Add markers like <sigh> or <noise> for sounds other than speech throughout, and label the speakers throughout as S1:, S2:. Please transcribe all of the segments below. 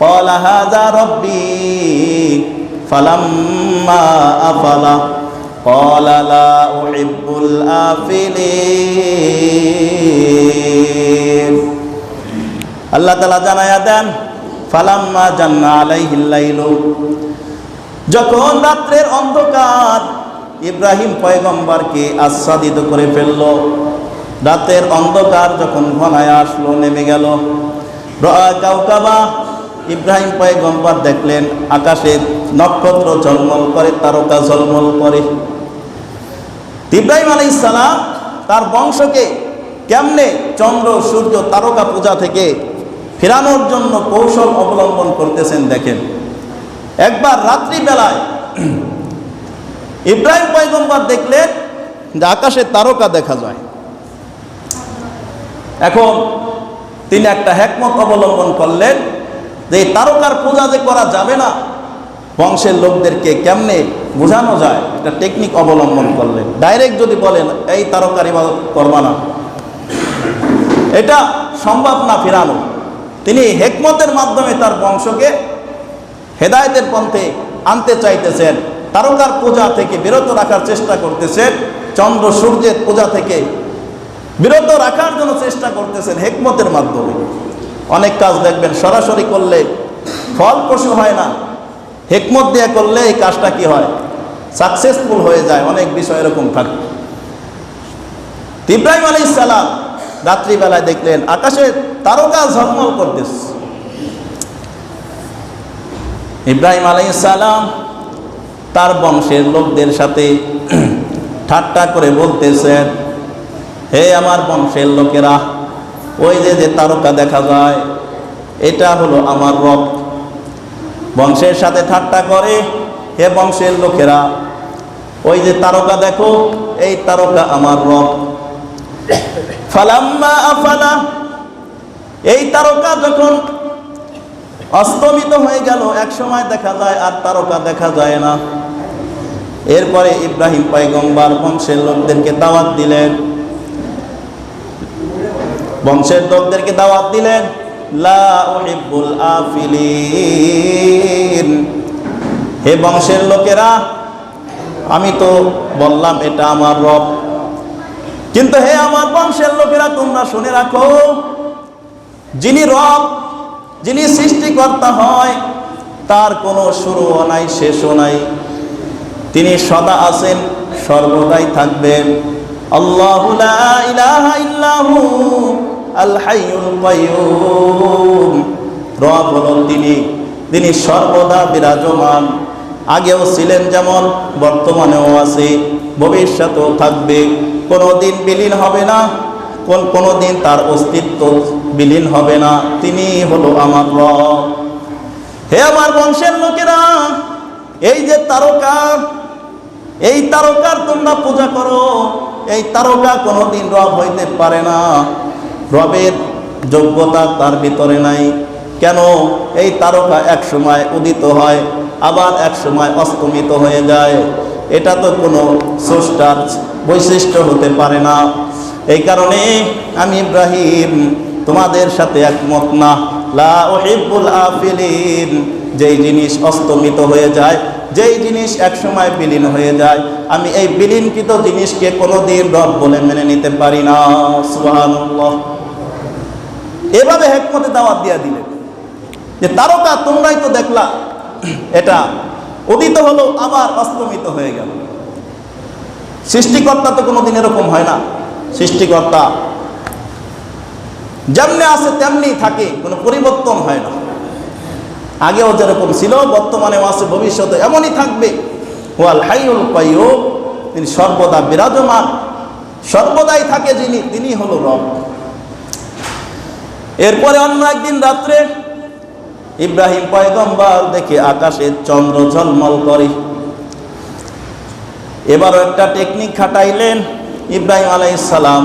S1: قال هذا ربي فلما أفل قال لا أحب الآفلين আল্লাহ তালা জানায়া দেন ফালাম্মা জান্না আলাইহিল্লাইলু যখন রাত্রের অন্ধকার ইব্রাহিম পয়গম্বরকে আচ্ছাদিত করে ফেলল রাতের অন্ধকার যখন ঘনায় আসলো নেমে গেল রআ কাউকাবা ইব্রাহিম পয়গম্বর দেখলেন, আকাশে নক্ষত্র ঝলমল করে, তারকা ঝলমল করে। ইব্রাহিম আলাইহিস সালাম তার বংশকে কেমনে চন্দ্র, সূর্য, তারকা পূজা থেকে ফেরানোর জন্য কৌশল অবলম্বন করতেছেন দেখেন। একবার রাত্রিবেলায় ইব্রাহিম পয়গম্বর দেখলেন যে আকাশে তারকা দেখা যায়। এখন তিনি একটা হ্যাকমত অবলম্বন করলেন যে তারকার পূজা যে করা যাবে না, বংশের লোকদেরকে কেমনে বোঝানো যায়? একটা টেকনিক অবলম্বন করলেন ডাইরেক্ট যদি বলেন, এই তারকার ইবাদত করবা না। এটা সম্ভব না ফেরানো। তিনি হেকমতের মাধ্যমে তার বংশকে হেদায়তের পন্থে আনতে চাইতেছেন। তারকার পূজা থেকে বিরত রাখার চেষ্টা করতেছেন। চন্দ্র সূর্যের পূজা থেকে বিরত রাখার জন্য চেষ্টা করতেছেন হেকমতের মাধ্যমে। অনেক কাজ দেখবেন, সরাসরি করলে ফল ফলপ্রসূ হয় না। হেকমত দিয়ে করলে এই কাজটা কি হয়? সাকসেসফুল হয়ে যায়, অনেক বিষয় এরকম থাকে। ইব্রাহিম আলী ইসালাম রাত্রিবেলায় দেখলেন, আকাশে তারকা ঝলমল করতেছে। ইব্রাহিম আলী সালাম তার বংশের লোকদের সাথে <clears throat> ঠাট্টা করে বলতেছেন, হে আমার বংশের লোকেরা ওই যে যে তারকা দেখা যায়, এটা হলো আমার রব। বংশের সাথে ঠাট্টা করে, হে বংশের লোকেরা, ওই যে তারকা দেখো, এই তারকা আমার রব। ফালাম্মা আফালা, এই তারকা যখন অস্তমিত হয়ে গেল, এক সময় দেখা যায় আর তারকা দেখা যায় না। এরপরে ইব্রাহিম পয়গম্বর বংশের লোকদেরকে দাওয়াত দিলেন। বংশের লোকদেরকে দাওয়াত দিলেন হে বংশের লোকেরা, আমি তো বললাম, এটা আমার রব। কিন্তু হে আমার বংশের লোকেরা, তোমরা শুনে রাখো, যিনি রব, যিনি সৃষ্টিকর্তা হয়, তার কোনো শুরুও নাই, শেষও নাই। তিনি সদা আছেন, সর্বদাই থাকবেন। আল্লাহু ইলাহা ইল্লাহু। আল তিনি। তিনি সর্বদা বিরাজমান। আগেও ছিলেন যেমন, বর্তমানেও আছে। ভবিষ্যতেও থাকবে। কোনো দিন বিলীন হবে না। কোন কোনো দিন তার অস্তিত্ব বিলীন হবে না। তিনি হলো আমার রব। হে আমার বংশের লোকেরা, এই যে তারকা, এই তারকার তোমরা পূজা করো। এই তারকা কোনোদিন রব হইতে পারে না। রবের যোগ্যতা তার ভিতরে নাই। কেন? এই তারকা এক সময় উদিত হয়, আবার এক সময় অস্তমিত হয়ে যায়। এটা তো কোনো স্রষ্টার বৈশিষ্ট্য হতে পারে না। এই কারণে আমি ইব্রাহিম, তোমাদের সাথে একমত না। লা ওহিবুল আফিলিন, যেই জিনিস অস্তমিত হয়ে যায়, যেই জিনিস একসময় বিলীন হয়ে যায়। আমি এই বিলীনকৃত জিনিসকে কোনোদিন রব বলে মেনে নিতে পারি না। সুবহানাল্লাহ। এভাবে হেকমতে দাওয়াত দিয়া দিলেন। যে তারকা, তোমরাই তো দেখলা, এটা উদিত হলো, আবার অস্তমিত হয়ে গেল। সৃষ্টিকর্তা তো কোনোদিন এরকম হয় না। সৃষ্টিকর্তা যেমনি আছে তেমনি থাকে, কোনো পরিবর্তন হয় না। আগেও যেরকম ছিল বর্তমানেও আছে, ভবিষ্যতে এমনই থাকবে। ওয়াল হাইউল কাইয়ুম, তিনি সর্বদা বিরাজমান। সর্বদাই থাকে যিনি তিনি হলো রব। এরপরে অন্য একদিন রাত্রে ইব্রাহিম পয়গম্বর দেখে আকাশে চন্দ্র ঝলমল করে। এবারও একটা টেকনিক খাটাইলেন ইব্রাহিম আলাইসালাম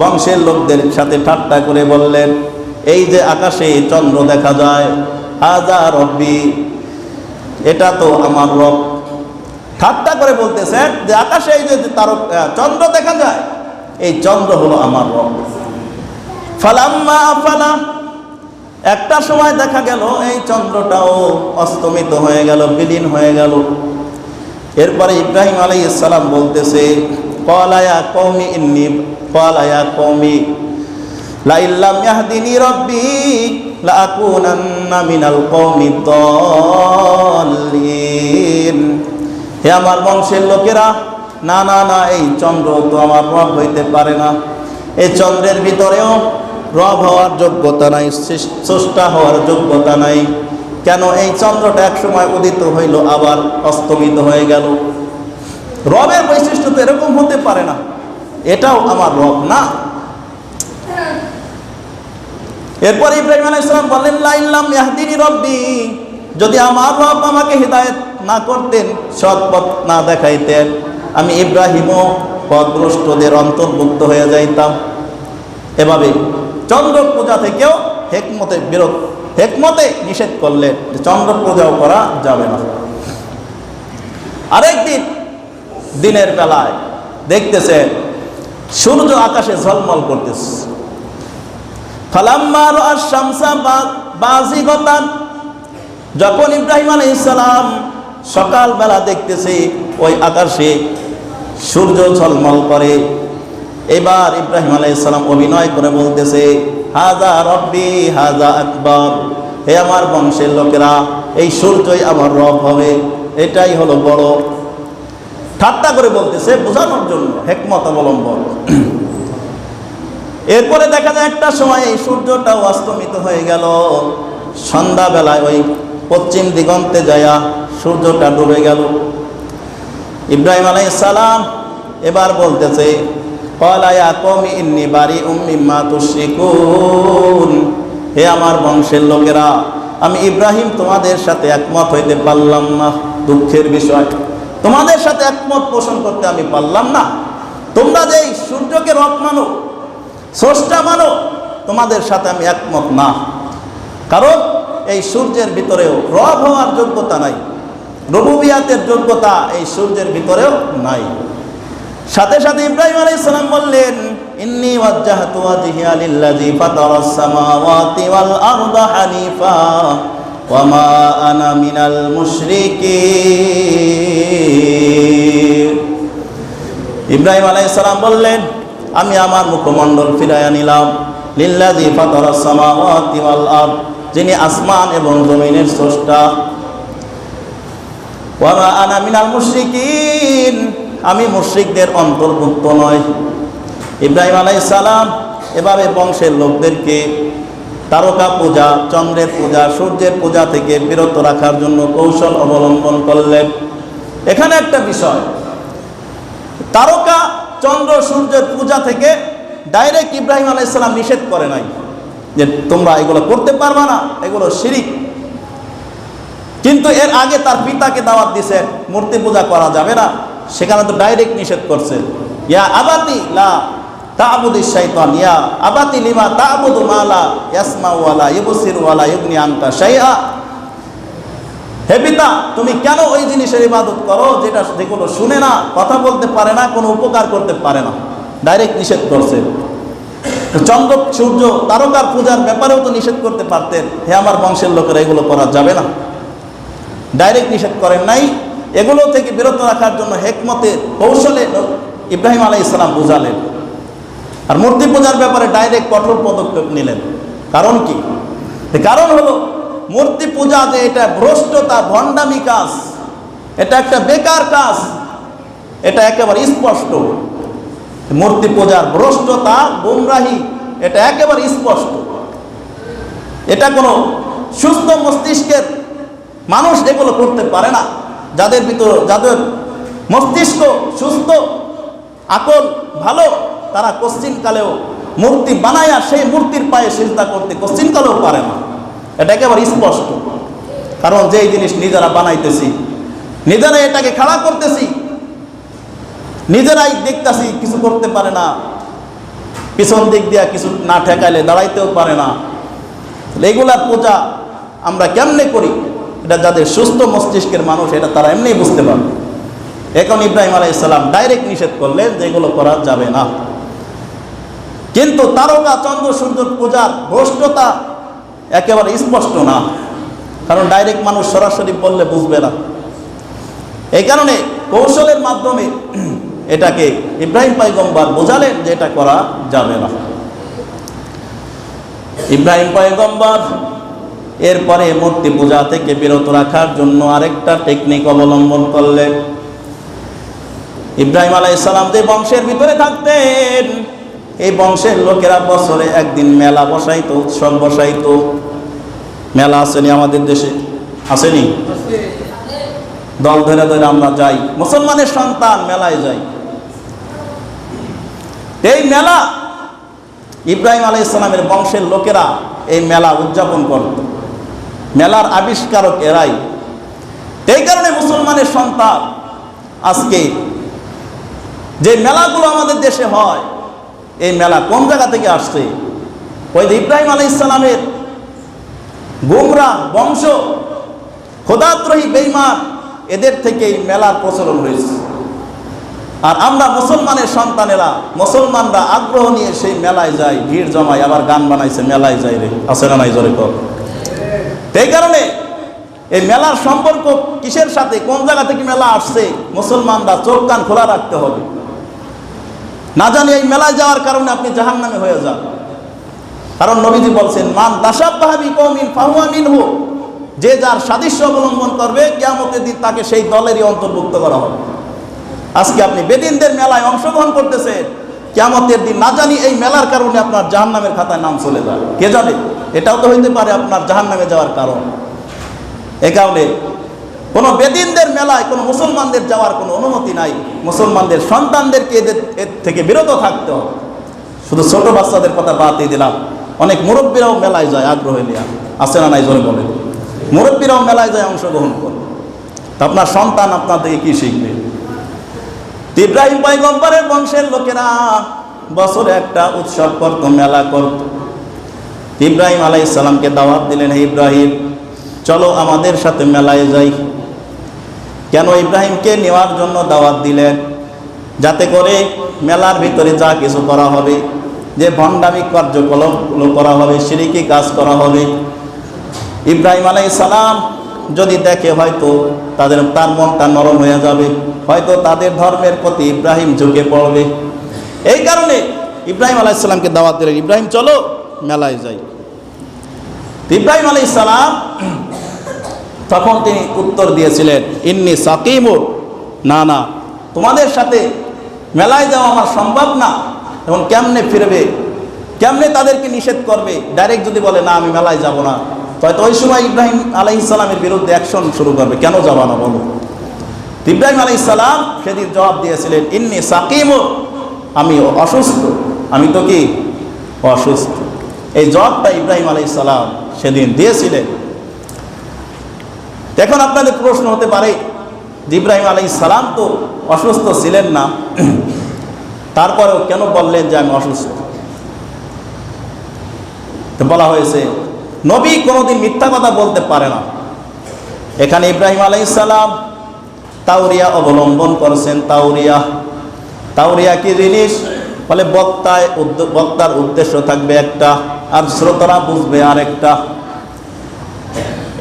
S1: বংশের লোকদের সাথে ঠাট্টা করে বললেন, এই যে আকাশে চন্দ্র দেখা যায়, হাজা রব্বি, এটা তো আমার রব। ঠাট্টা করে বলতেছেন যে আকাশে এই যে তারক চন্দ্র দেখা যায়, এই চন্দ্র হলো আমার রব। ফালাম্মা আফালা। একটা সময় দেখা গেল, এই চন্দ্রটাও অস্তমিত হয়ে গেল, বিলীন হয়ে গেল। এরপরে ইব্রাহিম আলাই ইসালাম বলতেছে কলায়া কৌমি ইন্নি কলায়া কৌমি লাইল্লাম ইয়াহদিনি রব্বি, লাকুনান্না মিনাল কওমি দল্লিন। হে আমার বংশের লোকেরা, না না না, এই চন্দ্র তো আমার রব হইতে পারে না। এই চন্দ্রের ভিতরেও রব হওয়ার যোগ্যতা নাই স্রষ্টা হওয়ার যোগ্যতা নাই। কেন এই চন্দ্রটা একসময় উদিত হইল, আবার অস্তমিত হয়ে গেল। রবের বৈশিষ্ট্য তো এরকম হতে পারে না। এটাও আমার রব না। এরপর ইব্রাহিম আলাইহিস সালাম বললেন লাইল্লাম ইয়াহদিনি রব্বি। যদি আমার রব আমাকে হিদায়েত না করতেন সৎ পথ না দেখাইতেন, আমি ইব্রাহিমও পথভ্রষ্টদের অন্তর্ভুক্ত হয়ে যাইতাম। এভাবে চন্দ্র পূজা থেকেও হেকমতে বিরত হেকমতে নিষেধ করলেন যে চন্দ্র পূজাও করা যাবে না। আরেকদিন দিনের বেলায় দেখতেছে, সূর্য আকাশে ঝলমল করতেছে। ফালাম্মা রাআ শামসা বাজিগতান, যখন ইব্রাহিম আলাইহিস সালাম সকালবেলা দেখতেছে, ওই আকাশে সূর্য ঝলমল করে। এবার ইব্রাহিম আলাইহিস সালাম অভিনয় করে বলতেছে, হাজা রব্বি, হাজা আকবর। হে আমার বংশের লোকেরা, এই সূর্যই আমার রব হবে। এটাই হলো বড়। ঠাট্টা করে বলতেছে, বোঝানোর জন্য হেকমত অবলম্বন। এরপরে দেখা যায় একটা সময় এই সূর্যটাও অস্তমিত হয়ে গেল। সন্ধ্যাবেলায় ওই পশ্চিম দিগন্তে যায়া সূর্যটা ডুবে গেল। ইব্রাহিম আলাইহিস সালাম এবার বলতেছে কলায়া কমি ইন্নি বাড়ি উম্মিম্মা তুশরিকুন হে আমার বংশের লোকেরা, আমি ইব্রাহিম তোমাদের সাথে একমত হইতে পারলাম না। দুঃখের বিষয়, তোমাদের সাথে একমত পোষণ করতে আমি পারলাম না। তোমরা যে এই সূর্যকে রথ মানো, স্রষ্টা মানো, তোমাদের সাথে আমি একমত না। কারণ এই সূর্যের ভিতরেও রব হওয়ার যোগ্যতা নাই, রবুবিয়াতের যোগ্যতা এই সূর্যের ভিতরেও নাই। সাথে সাথে ইব্রাহিম আলাইহিস সালাম বললেন, ইন্নি ওয়াজ্জাহতু ওয়াজহিয়া লিল্লাযী ফাতারাস সামাওয়াতি ওয়াল আরদা হানিফা, ওয়া মা আনা মিনাল মুশরিকিন। ইব্রাহিম আলাইহিস সালাম বললেন, আমি আমার মুখমণ্ডল ফিরাইয়া নিলাম। লিল্লাযী ফাতারাস সামাওয়াতি ওয়াল আরদ, যিনি আসমান এবং জমিনের স্রষ্টা। ওয়ামা আনা মিনাল মুশরিকিন। আমি মুশরিকদের অন্তর্ভুক্ত নয় ইব্রাহিম আলাইহিস সালাম এভাবে বংশের লোকদেরকে তারকা পূজা, চন্দ্রের পূজা, সূর্যের পূজা থেকে বিরত রাখার জন্য কৌশল অবলম্বন করলেন। এখানে একটা বিষয়, তারকা, চন্দ্র, সূর্যের পূজা থেকে ডাইরেক্ট ইব্রাহিম আলাইসালাম নিষেধ করে নাই যে তোমরা এগুলো করতে পারবা না, এগুলো শিরিক। কিন্তু এর আগে তার পিতাকে দাওয়াত দিছে মূর্তি পূজা করা যাবে না। সেখানে তো ডাইরেক্ট নিষেধ করছে। ইয়া আবাতি লা তাবুদি শাইতান, ইয়া আবাতি লিমা তাবুদু মালা ইয়াসমা ওয়ালা ইবসির ওয়ালা ইগনি আনকা শাইআ। হে পিতা, তুমি কেন ওই জিনিসের ইবাদত করো যেটা যেগুলো শুনে না, কথা বলতে পারে না, কোনো উপকার করতে পারে না? ডাইরেক্ট নিষেধ করছে। চন্দ্র, সূর্য, তারকার পূজার ব্যাপারেও তো নিষেধ করতে পারতেন। হে আমার বংশের লোকেরা এগুলো করা যাবে না। ডাইরেক্ট নিষেধ করেন নাই। এগুলো থেকে বিরত রাখার জন্য হেকমতের কৌশলে ইব্রাহিম আলাই ইসলাম বুঝালেন। আর মূর্তি পূজার ব্যাপারে ডাইরেক্ট কঠোর পদক্ষেপ নিলেন। কারণ কি? কারণ হলো, মূর্তি পূজা যে এটা ভ্রষ্টতা ভণ্ডামি কাজ। এটা একটা বেকার কাজ। এটা একেবারে স্পষ্ট। মূর্তি পূজার ভ্রষ্টতা, গুমরাহি, এটা একেবারে স্পষ্ট। এটা কোনো সুস্থ মস্তিষ্কের মানুষ এগুলো করতে পারে না। যাদের ভিতর, যাদের মস্তিষ্ক সুস্থ, আকল, ভালো, তারা কশ্চিনকালেও মূর্তি বানায়া সেই মূর্তির পায়ে চিন্তা করতে কশ্চিনকালেও পারে না। এটা একেবারে স্পষ্ট। কারণ যেই জিনিস নিজেরা বানাইতেছি নিজেরাই এটাকে খাড়া করতেছি, নিজেরাই দেখতেছি কিছু করতে পারে না, পিছন দিক দিয়া কিছু না ঠেকাইলে দাঁড়াইতেও পারে না। রেগুলার পূজা আমরা কেমনে করি? এটা যাদের সুস্থ মস্তিষ্কের মানুষ, এটা তারা এমনি বুঝতে পারবে। এখন ইব্রাহিম আলাই ইসলাম ডাইরেক্ট নিষেধ করলেন যে এগুলো করা যাবে না। কিন্তু তারকা চন্দ্র সূর্য পূজার ভ্রষ্টতা একেবারে স্পষ্ট না। কারণ ডাইরেক্ট মানুষ সরাসরি বললে বুঝবে না। এই কারণে কৌশলের মাধ্যমে এটাকে ইব্রাহিম পাইগম্বার বোঝালেন যে এটা করা যাবে না। ইব্রাহিম পাইগম্বর এরপরে মূর্তি পূজা থেকে বিরত রাখার জন্য আরেকটা টেকনিক অবলম্বন করলেন ইব্রাহিম আলাইসালাম যে বংশের ভিতরে থাকতেন, এই বংশের লোকেরা বছরে একদিন মেলা বসাইতো, উৎসব বসাইতো। মেলা আসেনি আমাদের দেশে। আসেনি? দল ধরে ধরে আমরা যাই। মুসলমানের সন্তান মেলায় যাই। এই মেলা ইব্রাহিম আলাই ইসলামের বংশের লোকেরা এই মেলা উদযাপন করত। মেলার আবিষ্কারক এরাই। এই কারণে মুসলমানের সন্তান আজকে যে মেলাগুলো আমাদের দেশে হয়, এই মেলা কোন জায়গা থেকে আসছে? ওই যে ইব্রাহিম আলাই ইসলামের গুমরা বংশ খোদাত্রহী বেইমান এদের থেকে এই মেলার প্রচলন হয়েছে। আর আমরা মুসলমানের সন্তানেরা, মুসলমানরা আগ্রহ নিয়ে সেই মেলায় যায় ভিড় জমায়, আবার গান বানাইছে, মেলায় যায় রে। না নাই জোরে কর? এই কারণে এই মেলার সম্পর্ক কিসের সাথে? কোন জায়গা থেকে মেলা আসছে? মুসলমানরা চোখ কান খোলা রাখতে হবে। না জানি এই মেলায় যাওয়ার কারণে আপনি জাহান নামে হয়ে যান। কারণ নবীজি বলছেন, মান দাসাবাহাবি কৌমিন ফাহুয়ামিন হো যে যার সাদৃশ্য অবলম্বন করবে, কেয়ামতের দিন তাকে সেই দলেরই অন্তর্ভুক্ত করা হবে। আজকে আপনি বেদিনদের মেলায় অংশগ্রহণ করতেছেন, কেয়ামতের দিন না জানি এই মেলার কারণে আপনার জাহান্নামের খাতায় নাম চলে যায়। কে জানে? এটাও তো হইতে পারে আপনার জাহান্নামে যাওয়ার কারণ। এ কারণে কোনো বেদিনদের মেলায়, কোনো মুসলমানদের যাওয়ার কোনো অনুমতি নাই। মুসলমানদের সন্তানদেরকে এদের, এর থেকে বিরত থাকতে শুধু ছোট বাচ্চাদের কথা বাদ দিয়ে দিলাম। অনেক মুরব্বীরাও মেলায় যায় আগ্রহ নিয়ে। আসে না নাই জোরে বলে মুরব্বীরাও মেলায় যায় অংশগ্রহণ করে। তা আপনার সন্তান আপনার থেকে কী শিখবে? ইব্রাহিম পয়গম্বরের বংশের লোকেরা বছরে একটা উৎসব করত, মেলা করত। ইব্রাহিম আলাই দাওয়াত দিলেন, হে ইব্রাহিম, চলো আমাদের সাথে মেলায় যাই। কেন ইব্রাহিমকে নেওয়ার জন্য দাওয়াত দিলেন? যাতে করে মেলার ভিতরে যা কিছু করা হবে, যে ভণ্ডামিক কার্যকলাপগুলো করা হবে, সিরিকি কাজ করা হবে। ইব্রাহিম আলাই সালাম যদি দেখে, হয়তো তাদের, তার মনটা নরম হয়ে যাবে, হয়তো তাদের ধর্মের প্রতি ইব্রাহিম ঝুঁকে পড়বে। এই কারণে ইব্রাহিম আলাইসাল্লামকে দাওয়াত দিলেন, ইব্রাহিম, চলো মেলায় যাই। ইব্রাহিম আলাই সালাম তখন তিনি উত্তর দিয়েছিলেন, ইন্নি সাকিমুর না না, তোমাদের সাথে মেলায় যাওয়া আমার সম্ভব না। এখন কেমনে ফিরবে? কেমনে তাদেরকে নিষেধ করবে? ডাইরেক্ট যদি বলে, না, আমি মেলায় যাব না। হয়তো ওই সময় ইব্রাহিম আলাই ইসলামের বিরুদ্ধে অ্যাকশন শুরু করবে। কেন যাবা না বলো? ইব্রাহিম আলাই ইসলাম সেদিন জবাব দিয়েছিলেন, ইন্নি সাকিমুর আমি অসুস্থ। আমি তো কি? অসুস্থ। এই জবাবটা ইব্রাহিম আলাই ইসলাম সেদিন দিয়েছিলেন। এখন আপনাদের প্রশ্ন হতে পারে যে ইব্রাহিম আলাই সালাম তো অসুস্থ ছিলেন না। তারপরেও কেন বললেন যে আমি অসুস্থ? বলা হয়েছে, নবী কোনোদিন মিথ্যা কথা বলতে পারে না। এখানে ইব্রাহিম আলাই সালাম তাউরিয়া অবলম্বন করছেন। তাউরিয়া তাউরিয়া কি জিনিস? ফলে বক্তায় বক্তার উদ্দেশ্য থাকবে একটা। আর শ্রোতারা বুঝবে আরেকটা।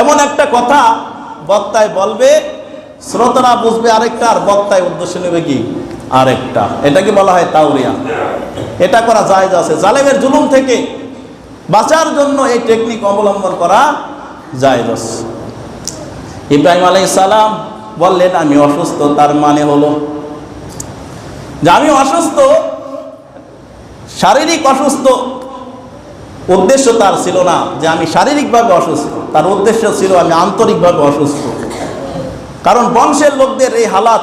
S1: এমন একটা কথা বক্তায় বলবে, শ্রোতারা বুঝবে আরেকটা, আর বক্তায় উদ্দেশ্য নেবে কি? আরেকটা। এটাকে বলা হয় তাউরিয়া এটা করা যায় আছে। জালেমের জুলুম থেকে বাঁচার জন্য এই টেকনিক অবলম্বন করা যায় ইব্রাহিম আলাই সালাম বললেন, আমি অসুস্থ, তার মানে হলো যে আমি অসুস্থ, শারীরিক অসুস্থ উদ্দেশ্য তার ছিল না যে আমি শারীরিকভাবে অসুস্থ। তার উদ্দেশ্য ছিল আমি আন্তরিকভাবে অসুস্থ। কারণ বংশের লোকদের এই হালাত,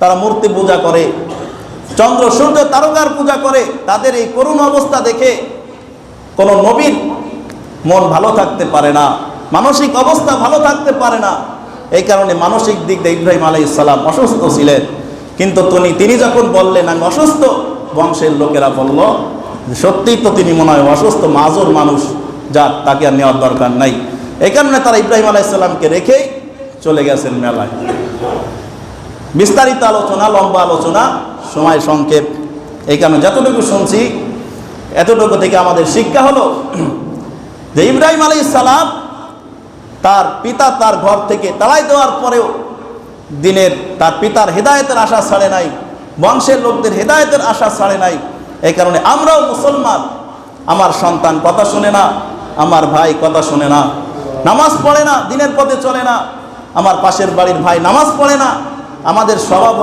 S1: তারা মূর্তি পূজা করে, চন্দ্র সূর্য তারকার পূজা করে, তাদের এই করুণ অবস্থা দেখে কোনো নবীন মন ভালো থাকতে পারে না, মানসিক অবস্থা ভালো থাকতে পারে না। এই কারণে মানসিক দিক দিয়ে ইব্রাহিম আলাই ইসলাম অসুস্থ ছিলেন। কিন্তু তিনি তিনি যখন বললেন, আমি অসুস্থ, বংশের লোকেরা বলল সত্যিই তো তিনি মনে হয় অসুস্থ, মাজুর মানুষ যাক তাকে আর নেওয়ার দরকার নাই। এই কারণে তারা ইব্রাহিম আলাইসাল্লামকে রেখেই চলে গেছেন মেলায়। বিস্তারিত আলোচনা, লম্বা আলোচনা, সময় সংক্ষেপ। এই কারণে যতটুকু শুনছি, এতটুকু থেকে আমাদের শিক্ষা হলো যে ইব্রাহিম আলী সালাম তার পিতা তার ঘর থেকে তাড়াই দেওয়ার পরেও দিনের তার পিতার হেদায়েতের আশা ছাড়ে নাই, বংশের লোকদের হেদায়েতের আশা ছাড়ে নাই এই কারণে আমরাও মুসলমান। আমার সন্তান কথা শুনে না, আমার ভাই কথা শুনে না, নামাজ পড়ে না, দিনের পথে চলে না, আমার পাশের বাড়ির ভাই নামাজ পড়ে না, আমাদের স্বভাব